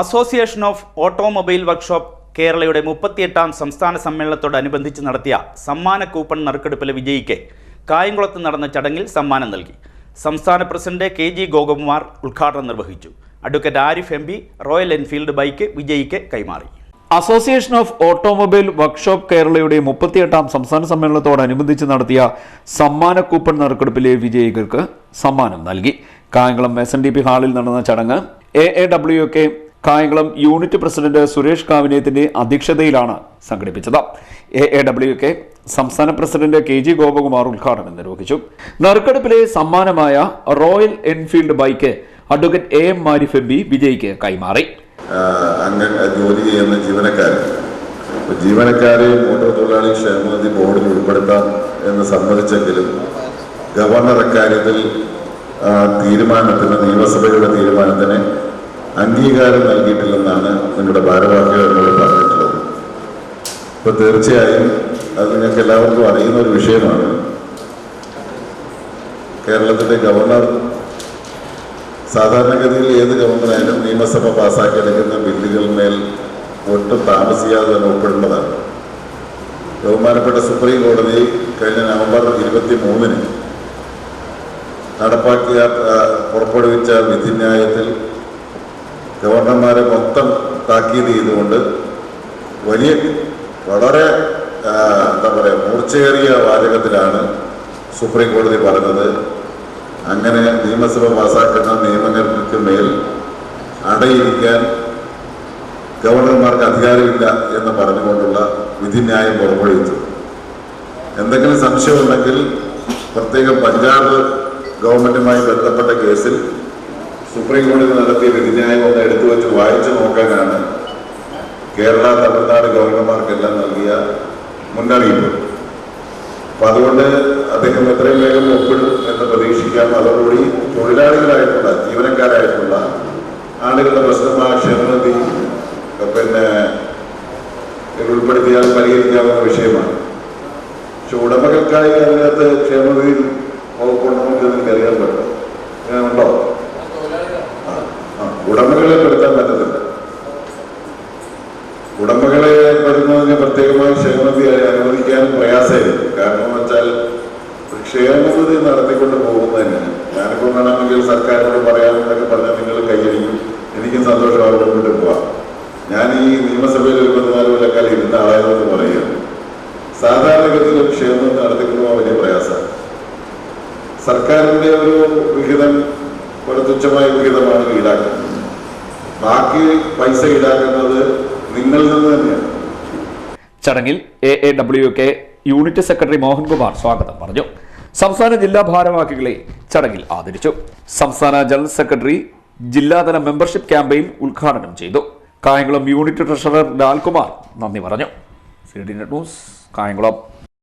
Association of automobile workshop കേരളയുടെ മുപ്പത്തിയെട്ടാം സംസ്ഥാന സമ്മേളനത്തോടനുബന്ധിച്ച് നടത്തിയ സമ്മാന കൂപ്പൺ നറുക്കെടുപ്പിലെ വിജയിക്ക് കായംകുളത്ത് നടന്ന ചടങ്ങിൽ സമ്മാനം നൽകി. സംസ്ഥാന പ്രസിഡന്റ് കെ ജി ഗോപകുമാർ ഉദ്ഘാടനം നിർവഹിച്ചു. Advocate Arif M P Royal Enfield bike വിജയിക്ക് കൈമാറി. അസോസിയേഷൻ ഓഫ് ഓട്ടോമൊബൈൽ വർക്ക്ഷോപ്പ് കേരളയുടെ മുപ്പത്തിയെട്ടാം സംസ്ഥാന സമ്മേളനത്തോടനുബന്ധിച്ച് നടത്തിയ സമ്മാന കൂപ്പൺ നറുക്കെടുപ്പിലെ വിജയികൾക്ക് സമ്മാനം നൽകി. Kayamkulam S N D P ഹാളിൽ നടന്ന ചടങ്ങ് A A W K Kayamkulam unit president Suresh കാവിനേത്തിന്റെ അധ്യക്ഷതയിലാണ് സംഘടിപ്പിച്ചത്. എ എ ഡബ്ല്യു കെ സംസ്ഥാന പ്രസിഡന്റ് കെ ജി ഗോപകുമാർ ഉദ്ഘാടനം നിർവഹിച്ചു. നറുക്കെടുപ്പിലെ സമ്മാനമായ Royal Enfield bike advocate A M മാരിഫ് M വിജയ്ക്ക് കൈമാറി. ജോലി ചെയ്യുന്ന ജീവനക്കാരൻ. ജീവനക്കാരെ മോട്ടോർ തൊഴിലാളി ക്ഷേമനിധി ബോർഡിൽ ഉൾപ്പെടുത്താം എന്ന് സമ്മതിച്ചെങ്കിലും ഗവർണർ അക്കാര്യത്തിൽ തീരുമാനത്തിന് നിയമസഭയുടെ തീരുമാനത്തിന് അംഗീകാരം നൽകിയിട്ടില്ലെന്നാണ് നിങ്ങളുടെ ഭാരവാഹികൾ എന്നോട് പറഞ്ഞിട്ടുള്ളത്. അപ്പോൾ തീർച്ചയായും അത് നിങ്ങൾക്ക് എല്ലാവർക്കും അറിയുന്ന ഒരു വിഷയമാണ്. കേരളത്തിന്റെ ഗവർണർ സാധാരണഗതിയിൽ ഏത് ഗവർണറായാലും നിയമസഭ പാസ്സാക്കി എടുക്കുന്ന ബില്ലുകളിന്മേൽ ഒട്ടും താമസിയാതെ തന്നെ ഒപ്പിടേണ്ടതാണ്. ബഹുമാനപ്പെട്ട സുപ്രീം കോടതി കഴിഞ്ഞ നവംബർ ഇരുപത്തി മൂന്നിന് നടപ്പാക്കിയ പുറപ്പെടുവിച്ച വിധിന്യായത്തിൽ ഗവർണർമാരെ മൊത്തം താക്കീത് ചെയ്തുകൊണ്ട് വലിയ വളരെ എന്താ പറയുക മൂർച്ചയേറിയ വാചകത്തിലാണ് സുപ്രീം കോടതി പറഞ്ഞത്. അങ്ങനെ നിയമസഭ പാസാക്കുന്ന നിയമങ്ങൾക്ക് മേൽ അടയിരിക്കാൻ ഗവർണർമാർക്ക് അധികാരമില്ല എന്ന് പറഞ്ഞുകൊണ്ടുള്ള വിധിന്യായം പുറപ്പെടുവിച്ചു. എന്തെങ്കിലും സംശയമുണ്ടെങ്കിൽ പ്രത്യേകം പഞ്ചാബ് ഗവൺമെന്റുമായി ബന്ധപ്പെട്ട കേസിൽ സുപ്രീം കോടതി നടത്തിയ വിധിന്യായം ഒന്ന് എടുത്തു വെച്ച് വായിച്ചു നോക്കാനാണ് കേരള തമിഴ്നാട് ഗവർണർമാർക്കെല്ലാം നൽകിയ മുന്നറിയിപ്പ്. അപ്പൊ അതുകൊണ്ട് അദ്ദേഹം എത്രയും വേഗം ഒപ്പിടും എന്ന് പ്രതീക്ഷിക്കാം. അതോടുകൂടി തൊഴിലാളികളായിട്ടുള്ള ജീവനക്കാരായിട്ടുള്ള ആളുകളുടെ പ്രശ്നമായ ക്ഷേമനിധി പിന്നെ ഉൾപ്പെടുത്തിയാൽ പരിഹരിക്കാവുന്ന വിഷയമാണ്. പക്ഷെ ഉടമകൾക്കായി അതിനകത്ത് ക്ഷേമനിധി എനിക്ക് ഉടമകളെ വരുന്നതിന് പ്രത്യേകമായി ക്ഷേമനിധി അനുവദിക്കാൻ പ്രയാസമായിരുന്നു. കാരണം വെച്ചാൽ ക്ഷേമനിധി നടത്തിക്കൊണ്ട് പോകുന്നതിന് ഞാനിപ്പോൾ വേണമെങ്കിൽ സർക്കാരിനോട് പറയാമെന്നൊക്കെ പറഞ്ഞാൽ നിങ്ങൾ കൈയടിക്കും. എനിക്കും സന്തോഷമാകും മുന്നോട്ട് പോവാം. ഞാൻ ഈ നിയമസഭയിൽ ഒരു പതിനാല് കൊല്ലക്കാലം ഇരുന്ന ആളായതെന്ന് പറയുകയാണ്. സാധാരണഗതിയിൽ ക്ഷേമം നടത്തിക്കൊണ്ടു പോകാൻ വലിയ പ്രയാസമാണ് സർക്കാരിന്റെ ഒരു വിഹിതം ഒരു തുച്ഛമായ വിഹിതമാണ് ഈടാക്കുന്നത്. ബാക്കി പൈസ ഈടാക്കുന്നത് ചടങ്ങിൽ A A W K unit secretary Mohankumar സ്വാഗതം പറഞ്ഞു. സംസ്ഥാന ജില്ലാ ഭാരവാഹികളെ ചടങ്ങിൽ ആദരിച്ചു. സംസ്ഥാന ജനറൽ സെക്രട്ടറി ജില്ലാതല മെമ്പർഷിപ്പ് ക്യാമ്പയിൻ ഉദ്ഘാടനം ചെയ്തു. കായംകുളം യൂണിറ്റ് ട്രഷറർ ലാൽകുമാർ നന്ദി പറഞ്ഞു. C D news Kayamkulam.